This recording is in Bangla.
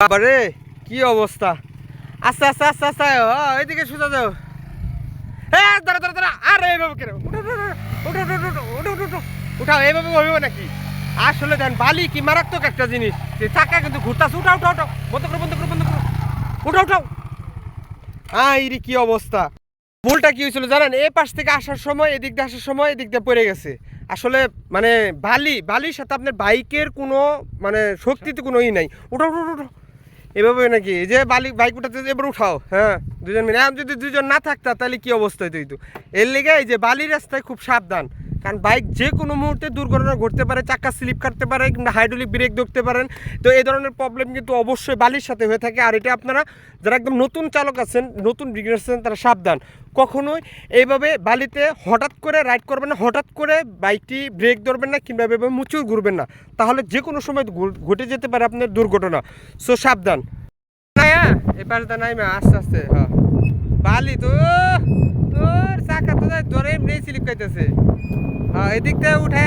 বাবারে কি অবস্থা আস্তে আস্তে আস্তে আস্তে এইদিকে সোজা যাও হ্যাঁ দাঁড়া আরে আসলে বালি কি মারাত্মক একটা জিনিস যে চাকা কিন্তু ঘুরতাছে উঠাও উঠাও উঠাও বন্ধ বন্ধ করো বন্ধ উঠাও উঠাও আইরি কি অবস্থা ভুলটা কি হয়েছিল জানেন এ পাশ থেকে আসার সময় এদিক দিয়ে আসার সময় এদিক দিয়ে পড়ে গেছে আসলে মানে বালি বালির সাথে আপনার বাইকের কোনো মানে শক্তিতে কোনো ই নাই উঠা উঠো উঠাও এভাবে নাকি? যে বালি বাইক উঠাতে এবার উঠাও হ্যাঁ? দুজন মিলে। যদি দুজন না থাকতা, তাহলে কি অবস্থা হইতো এর লেগে এই যে বালির রাস্তায় খুব সাবধান। কারণ বাইক যে কোনো মুহূর্তে দুর্ঘটনা ঘটতে পারে চাকা স্লিপ কাটতে পারে কিংবা হাইড্রোলিক ব্রেক ধরতে পারেন। তো এই ধরনের প্রবলেম কিন্তু অবশ্যই বালির সাথে হয়ে থাকে। আর এটা আপনারা যারা একদম নতুন চালক আছেন, নতুন বিগিনার আছেন, তারা সাবধান। কখনোই এইভাবে বালিতে হঠাৎ করে রাইড করবেন না, হঠাৎ করে বাইকটি ব্রেক ধরবেন না কিংবা এভাবে মুচুর ঘুরবেন না। তাহলে যে কোনো সময় ঘটে যেতে পারে আপনার দুর্ঘটনা। সো সাবধান। এবার মা আস্তে আস্তে হ্যাঁ বালি তো তোর চাকা তো ধরে এমনি স্লিপ খাইতেছে হ্যাঁ এদিক থেকে উঠে